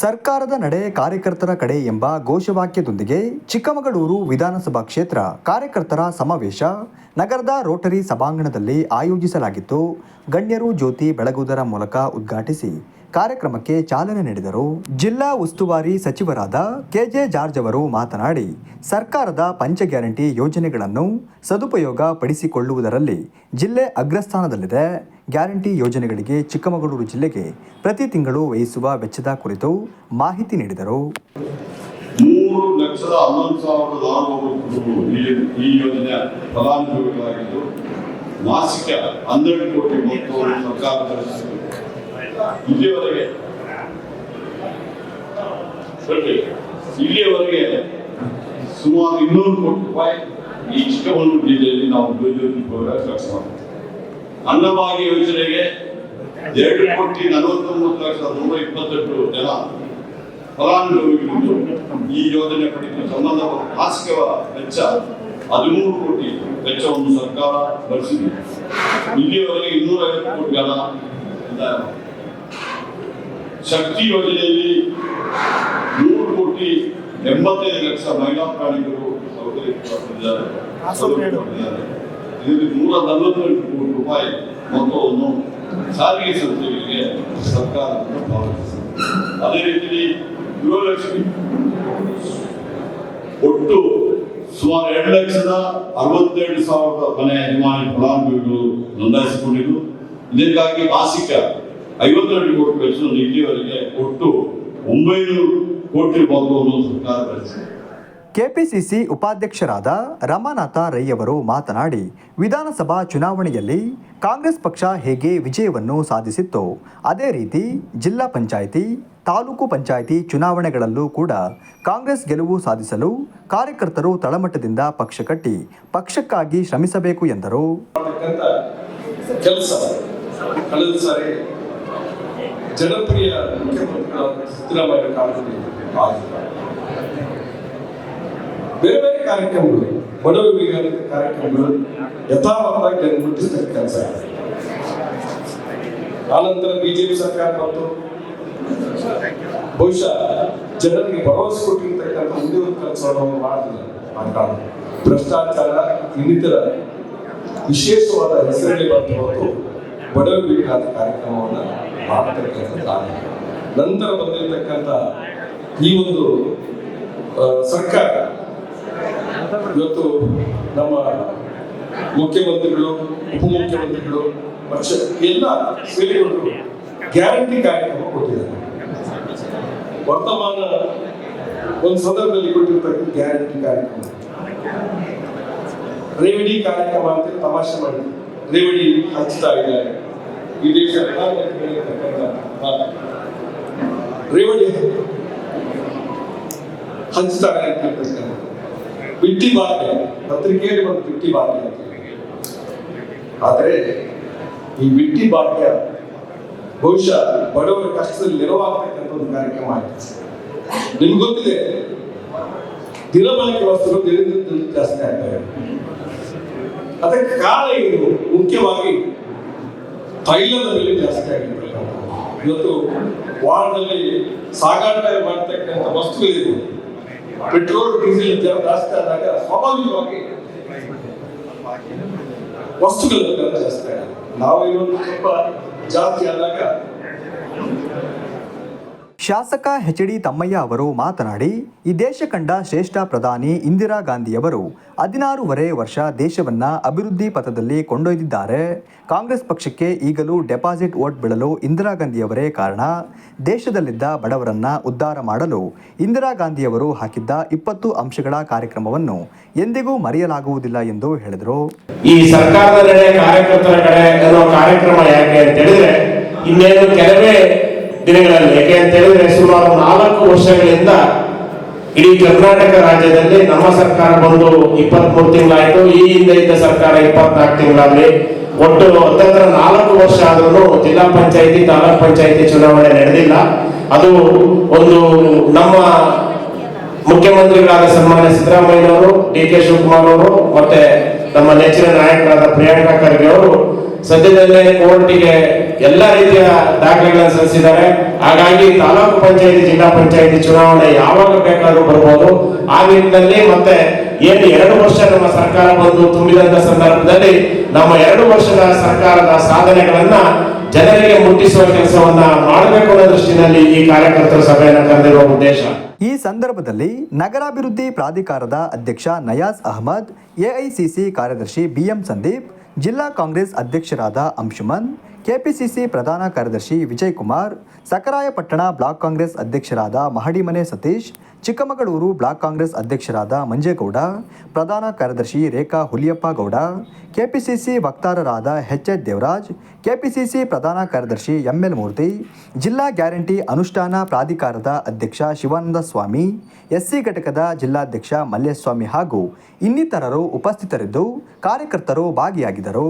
ಸರ್ಕಾರದ ನಡೆ ಕಾರ್ಯಕರ್ತರ ಕಡೆ ಎಂಬ ಘೋಷವಾಕ್ಯದೊಂದಿಗೆ ಚಿಕ್ಕಮಗಳೂರು ವಿಧಾನಸಭಾ ಕ್ಷೇತ್ರ ಕಾರ್ಯಕರ್ತರ ಸಮಾವೇಶ ನಗರದ ರೋಟರಿ ಸಭಾಂಗಣದಲ್ಲಿ ಆಯೋಜಿಸಲಾಗಿತ್ತು. ಗಣ್ಯರು ಜ್ಯೋತಿ ಬೆಳಗುವುದರ ಮೂಲಕ ಉದ್ಘಾಟಿಸಿ ಕಾರ್ಯಕ್ರಮಕ್ಕೆ ಚಾಲನೆ ನೀಡಿದರು. ಜಿಲ್ಲಾ ಉಸ್ತುವಾರಿ ಸಚಿವರಾದ ಕೆಜೆ ಜಾರ್ಜ್ ಅವರು ಮಾತನಾಡಿ, ಸರ್ಕಾರದ ಪಂಚ ಗ್ಯಾರಂಟಿ ಯೋಜನೆಗಳನ್ನು ಸದುಪಯೋಗ ಪಡಿಸಿಕೊಳ್ಳುವುದರಲ್ಲಿ ಜಿಲ್ಲೆ ಅಗ್ರಸ್ಥಾನದಲ್ಲಿದೆ. ಗ್ಯಾರಂಟಿ ಯೋಜನೆಗಳಿಗೆ ಚಿಕ್ಕಮಗಳೂರು ಜಿಲ್ಲೆಗೆ ಪ್ರತಿ ತಿಂಗಳು ವಹಿಸುವ ವೆಚ್ಚದ ಕುರಿತು ಮಾಹಿತಿ ನೀಡಿದರು. ಮಾಸಿಕ ಹನ್ನೆರಡು ಕೋಟಿ ಮೊತ್ತವನ್ನು ಸರ್ಕಾರ ಇಲ್ಲಿಯವರೆಗೆ. ಇಲ್ಲಿಯವರೆಗೆ ಸುಮಾರು ಇನ್ನೂರು ಕೋಟಿ ರೂಪಾಯಿ ಈ ಚಿಕ್ಕಮಗಳೂರು ಜಿಲ್ಲೆಯಲ್ಲಿ ನಾವು ಜ್ಯೋತಿ ಪ್ರೋಗ್ರಾಮ್ ಕೆಲಸ ಅನ್ನಭಾಗ್ಯ ಯೋಜನೆಗೆ ಎರಡು ಕೋಟಿ ನಲವತ್ತೊಂಬತ್ತು ಲಕ್ಷ ನೂರ ಇಪ್ಪತ್ತೆಂಟು ಜನ ಫಲಾನುಭವಿಗಳು ಈ ಯೋಜನೆ ಪಡೆಯಲು ಸಂಬಂಧ ಮಾಸಿಕ ವೆಚ್ಚ ಹದಿಮೂರು ಕೋಟಿ ವೆಚ್ಚವನ್ನು ಸರ್ಕಾರ ಭರಿಸಿದೆ ಇಲ್ಲಿಯವರೆಗೆ ಇನ್ನೂರ ಐವತ್ತು ಕೋಟಿ ಇದ್ದಾರೆ. ಶಕ್ತಿ ಯೋಜನೆಯಲ್ಲಿ ನೂರು ಕೋಟಿ ಎಂಬತ್ತೈದು ಲಕ್ಷ ಮಹಿಳಾ ಪ್ರಾಣಿಗಳು ಸೌಕರ್ಯ. ಇದರಲ್ಲಿ ನೂರ ನಲವತ್ತೆಂಟು ಕೋಟಿ ರೂಪಾಯಿ ಮೊತ್ತವನ್ನು ಸಾರಿಗೆ ಸಂಸ್ಥೆಗಳಿಗೆ ಸರ್ಕಾರ ಪಾವತಿಸಿದೆ ಅದೇ ರೀತಿ ಗೃಹಲಕ್ಷ್ಮಿ ಒಟ್ಟು ಸುಮಾರು ಎರಡು ಲಕ್ಷದ ಅರವತ್ತೆರಡು ಸಾವಿರದ ಮನೆ ಯಜಮಾನಿ ಫಲಾನುಭವಿಗಳು ನೋಂದಾಯಿಸಿಕೊಂಡಿದ್ದು. ಇದಕ್ಕಾಗಿ ಮಾಸಿಕ ಐವತ್ತೆರಡು ಕೋಟಿ ವೆಚ್ಚ ಇಲ್ಲಿವರೆಗೆ ಒಟ್ಟು ಒಂಬೈನೂರು ಕೋಟಿ ಮೊತ್ತವನ್ನು ಸರ್ಕಾರ ಭರಿಸಿದೆ ಕೆಪಿಸಿಸಿ ಉಪಾಧ್ಯಕ್ಷರಾದ ರಮಾನಾಥ ರೈಯವರು ಮಾತನಾಡಿ ವಿಧಾನಸಭಾ ಚುನಾವಣೆಯಲ್ಲಿ ಕಾಂಗ್ರೆಸ್ ಪಕ್ಷ ಹೇಗೆ ವಿಜಯವನ್ನು ಸಾಧಿಸಿತ್ತು ಅದೇ ರೀತಿ ಜಿಲ್ಲಾ ಪಂಚಾಯಿತಿ ತಾಲೂಕು ಪಂಚಾಯಿತಿ ಚುನಾವಣೆಗಳಲ್ಲೂ ಕೂಡ ಕಾಂಗ್ರೆಸ್ ಗೆಲುವು ಸಾಧಿಸಲು ಕಾರ್ಯಕರ್ತರು ತಳಮಟ್ಟದಿಂದ ಪಕ್ಷ ಕಟ್ಟಿ ಪಕ್ಷಕ್ಕಾಗಿ ಶ್ರಮಿಸಬೇಕು ಎಂದರು ಮಾಡ್ತಕ್ಕಂಥ ಕೆಲಸ ಕಳೆದ ಸಾರಿ ಜನಪ್ರಿಯ ಮುಖ್ಯಮಂತ್ರಿಗಳಾದ ಕಾಣುತ್ತೆ ಬೇರೆ ಬೇರೆ ಕಾರ್ಯಕ್ರಮಗಳು ಬಡವರಿಗೆ ಕಾರ್ಯಕ್ರಮಗಳು ಯಥಾವತ್ತಾಗಿ ಜನ ಮುಟ್ಟಿಸ್ತಕ್ಕ ಕೆಲಸ ಆನಂತರ ಬಿಜೆಪಿ ಸರ್ಕಾರ ಬಂತು. ಬಹುಶಃ ಜನರಿಗೆ ಭರವಸೆ ಕೊಟ್ಟಿರ್ತಕ್ಕಂಥ ಉದ್ಯೋಗ ಕೆಲಸವನ್ನು ಮಾಡಲಿಲ್ಲ. ಭ್ರಷ್ಟಾಚಾರ, ಇನ್ನಿತರ ವಿಶೇಷವಾದ ಹೆಸರಲ್ಲಿ ಬಂತು ಹೊರತು ಕಾರ್ಯಕ್ರಮವನ್ನು ಕಾರ್ಯಕ್ರಮವನ್ನು ಕಾರಣ ನಂತರ ಬಂದಿರತಕ್ಕಂಥ ಈ ಒಂದು ಸರ್ಕಾರ. ಇವತ್ತು ನಮ್ಮ ಮುಖ್ಯಮಂತ್ರಿಗಳು, ಉಪಮುಖ್ಯಮಂತ್ರಿಗಳು, ಪಕ್ಷ ಎಲ್ಲ ಸೇರಿಕೊಂಡು ಗ್ಯಾರಂಟಿ ಕಾರ್ಯಕ್ರಮ ಕೊಟ್ಟಿದ್ದಾರೆ. ವರ್ತಮಾನ ಒಂದು ಸಂದರ್ಭದಲ್ಲಿ ಕೊಟ್ಟಿರ್ತಕ್ಕಂಥ ಗ್ಯಾರಂಟಿ ಕಾರ್ಯಕ್ರಮ. ರೇವಡಿ ಕಾರ್ಯಕ್ರಮ ಅಂತ ತಮಾಷೆ ಮಾಡಿ ರೇವಡಿ ಹಂಚ್ತಾ ಇದ್ದಾರೆ. ಈ ದೇಶ ರೇವಣಿ ಹಂಚ್ತಾರೆ ಅಂತ ಹೇಳ್ತಕ್ಕಂಥ ಬಿಟ್ಟಿ ಬಾರ್ಗೆ ಪತ್ರಿಕೆಯಲ್ಲಿ ಒಂದು ಬಿಟ್ಟಿ ಬಾರ್ಗೆ ಅಂತ ಆದರೆ ಈ ಬಿಟ್ಟಿ ಭಾಗ್ಯ ಬಹುಶಃ ಬಡವರ ಕಷ್ಟದಲ್ಲಿ ನೆರವಾಗತಕ್ಕಂಥ ಒಂದು ಕಾರ್ಯಕ್ರಮ ಆಯ್ತು. ನಿಮ್ಗೆ ಗೊತ್ತಿದೆ, ದಿನಬಳಕೆ ವಸ್ತುಗಳು ದಿನದಿಂದ ದಿನ ಜಾಸ್ತಿ ಆಗ್ತವೆ ಅದಕ್ಕೆ ಕಾಲ ಏನು? ಮುಖ್ಯವಾಗಿ ತೈಲದ ಬೆಲೆ ಜಾಸ್ತಿ ಆಗಿರ್ತಕ್ಕಂಥದ್ದು ಇವತ್ತು ವಾರದಲ್ಲಿ ಸಾಗಾಟ ಮಾಡ್ತಕ್ಕಂಥ ವಸ್ತುಗಳಿದೆ. ಪೆಟ್ರೋಲ್, ಡೀಸೆಲ್ ಜಾಸ್ತಿ ಆದಾಗ ಸ್ವಾಭಾವಿಕವಾಗಿ ವಸ್ತುಗಳ ದರ ಜಾಸ್ತಿ ಆಗಿದೆ ನಾವು ಇವತ್ತು ಸ್ವಲ್ಪ ಜಾಸ್ತಿ ಆದಾಗ ಶಾಸಕ ಎಚ್ ಡಿ ತಮ್ಮಯ್ಯ ಅವರು ಮಾತನಾಡಿ, ಈ ದೇಶ ಕಂಡ ಶ್ರೇಷ್ಠ ಪ್ರಧಾನಿ ಇಂದಿರಾ ಗಾಂಧಿಯವರು ಹದಿನಾರೂವರೆ ವರ್ಷ ದೇಶವನ್ನ ಅಭಿವೃದ್ಧಿ ಪಥದಲ್ಲಿ ಕೊಂಡೊಯ್ದಿದ್ದಾರೆ. ಕಾಂಗ್ರೆಸ್ ಪಕ್ಷಕ್ಕೆ ಈಗಲೂ ಡೆಪಾಸಿಟ್ ವೋಟ್ ಬೀಳಲು ಇಂದಿರಾ ಗಾಂಧಿಯವರೇ ಕಾರಣ. ದೇಶದಲ್ಲಿದ್ದ ಬಡವರನ್ನ ಉದ್ಧಾರ ಮಾಡಲು ಇಂದಿರಾ ಗಾಂಧಿಯವರು ಹಾಕಿದ್ದ ಇಪ್ಪತ್ತು ಅಂಶಗಳ ಕಾರ್ಯಕ್ರಮವನ್ನು ಎಂದಿಗೂ ಮರೆಯಲಾಗುವುದಿಲ್ಲ ಎಂದು ಹೇಳಿದರು. ಈ ಸರ್ಕಾರದ ಕಡೆ ಕಾರ್ಯಕ್ರಮ ಯಾಕೆ ಅಂತ ಹೇಳಿದ್ರೆ, ಇನ್ನೇನು ಕೆಲವೇ ದಿನಗಳಲ್ಲಿ. ಯಾಕೆ ಅಂತ ಹೇಳಿದ್ರೆ ಸುಮಾರು ನಾಲ್ಕು ವರ್ಷಗಳಿಂದ ಇಡೀ ಕರ್ನಾಟಕ ರಾಜ್ಯದಲ್ಲಿ ನಮ್ಮ ಸರ್ಕಾರ ಬಂದು ಇಪ್ಪತ್ಮೂರು ತಿಂಗಳಾಯ್ತು. ಈ ಹಿಂದೆ ಇದ್ದ ಸರ್ಕಾರ ಇಪ್ಪತ್ನಾಲ್ಕು ತಿಂಗಳಲ್ಲಿ ಒಟ್ಟು ಹತ್ತತ್ರ ನಾಲ್ಕು ವರ್ಷ ಆದ್ರೂ ಜಿಲ್ಲಾ ಪಂಚಾಯತಿ, ತಾಲೂಕ್ ಪಂಚಾಯತಿ ಚುನಾವಣೆ ನಡೆದಿಲ್ಲ. ಅದು ಒಂದು ನಮ್ಮ ಮುಖ್ಯಮಂತ್ರಿಗಳಾದ ಸನ್ಮಾನ್ಯ ಸಿದ್ದರಾಮಯ್ಯನವರು, ಡಿ ಕೆ ಶಿವಕುಮಾರ್ ಅವರು, ಮತ್ತೆ ನಮ್ಮ ನೆಚ್ಚಿನ ನಾಯಕರಾದ ಪ್ರಿಯಾಂಕಾ ಖರ್ಗೆ ಅವರು ಸದ್ಯದಲ್ಲೇ ಕೋರ್ಟಿಗೆ ಎಲ್ಲ ರೀತಿಯ ದಾಖಲೆಗಳನ್ನು ಸಲ್ಲಿಸಿದ್ದಾರೆ. ಹಾಗಾಗಿ ತಾಲೂಕು ಪಂಚಾಯತಿ, ಜಿಲ್ಲಾ ಪಂಚಾಯತಿ ಚುನಾವಣೆ ಯಾವಾಗ ಬೇಕಾದರೂ ಬರ್ಬೋದು. ಆ ನಿಟ್ಟಿನಲ್ಲಿ ಮತ್ತೆ ಏನು ಎರಡು ವರ್ಷ ನಮ್ಮ ಸರ್ಕಾರ ಬಂದು ತುಂಬಿದಂತ ಸಂದರ್ಭದಲ್ಲಿ ನಮ್ಮ ಎರಡು ವರ್ಷದ ಸರ್ಕಾರದ ಸಾಧನೆಗಳನ್ನ ಜನರಿಗೆ ಮುಟ್ಟಿಸುವ ಕೆಲಸವನ್ನ ಮಾಡಬೇಕು ಅನ್ನೋ ದೃಷ್ಟಿನಲ್ಲಿ ಈ ಕಾರ್ಯಕರ್ತರ ಸಭೆಯನ್ನು ಕರೆದಿರುವ ಉದ್ದೇಶ. ಈ ಸಂದರ್ಭದಲ್ಲಿ ನಗರಾಭಿವೃದ್ಧಿ ಪ್ರಾಧಿಕಾರದ ಅಧ್ಯಕ್ಷ ನಯಾಜ್ ಅಹಮದ್, ಎಐಸಿಸಿ ಕಾರ್ಯದರ್ಶಿ ಬಿಎಂ ಸಂದೀಪ್ ಜಿಲ್ಲಾ ಕಾಂಗ್ರೆಸ್ ಅಧ್ಯಕ್ಷರಾದ ಅಂಶುಮನ್ ಕೆಪಿಸಿಸಿ ಪ್ರಧಾನ ಕಾರ್ಯದರ್ಶಿ ವಿಜಯ್ ಕುಮಾರ್ ಸಕರಾಯಪಟ್ಟಣ ಬ್ಲಾಕ್ ಕಾಂಗ್ರೆಸ್ ಅಧ್ಯಕ್ಷರಾದ ಮಹಡಿಮನೆ ಸತೀಶ್, ಚಿಕ್ಕಮಗಳೂರು ಬ್ಲಾಕ್ ಕಾಂಗ್ರೆಸ್ ಅಧ್ಯಕ್ಷರಾದ ಮಂಜೇಗೌಡ, ಪ್ರಧಾನ ಕಾರ್ಯದರ್ಶಿ ರೇಖಾ ಹುಲಿಯಪ್ಪ ಗೌಡ, ಕೆಪಿಸಿಸಿ ವಕ್ತಾರರಾದ ಎಚ್ ಎಚ್ ದೇವರಾಜ್, ಕೆಪಿಸಿಸಿ ಪ್ರಧಾನ ಕಾರ್ಯದರ್ಶಿ ಎಂಎಲ್ ಮೂರ್ತಿ, ಜಿಲ್ಲಾ ಗ್ಯಾರಂಟಿ ಅನುಷ್ಠಾನ ಪ್ರಾಧಿಕಾರದ ಅಧ್ಯಕ್ಷ ಶಿವಾನಂದ ಸ್ವಾಮಿ, ಎಸ್ಸಿ ಘಟಕದ ಜಿಲ್ಲಾಧ್ಯಕ್ಷ ಮಲ್ಲೇಸ್ವಾಮಿ ಹಾಗೂ ಇನ್ನಿತರರು ಉಪಸ್ಥಿತರಿದ್ದು ಕಾರ್ಯಕರ್ತರು ಭಾಗಿಯಾಗಿದ್ದರು.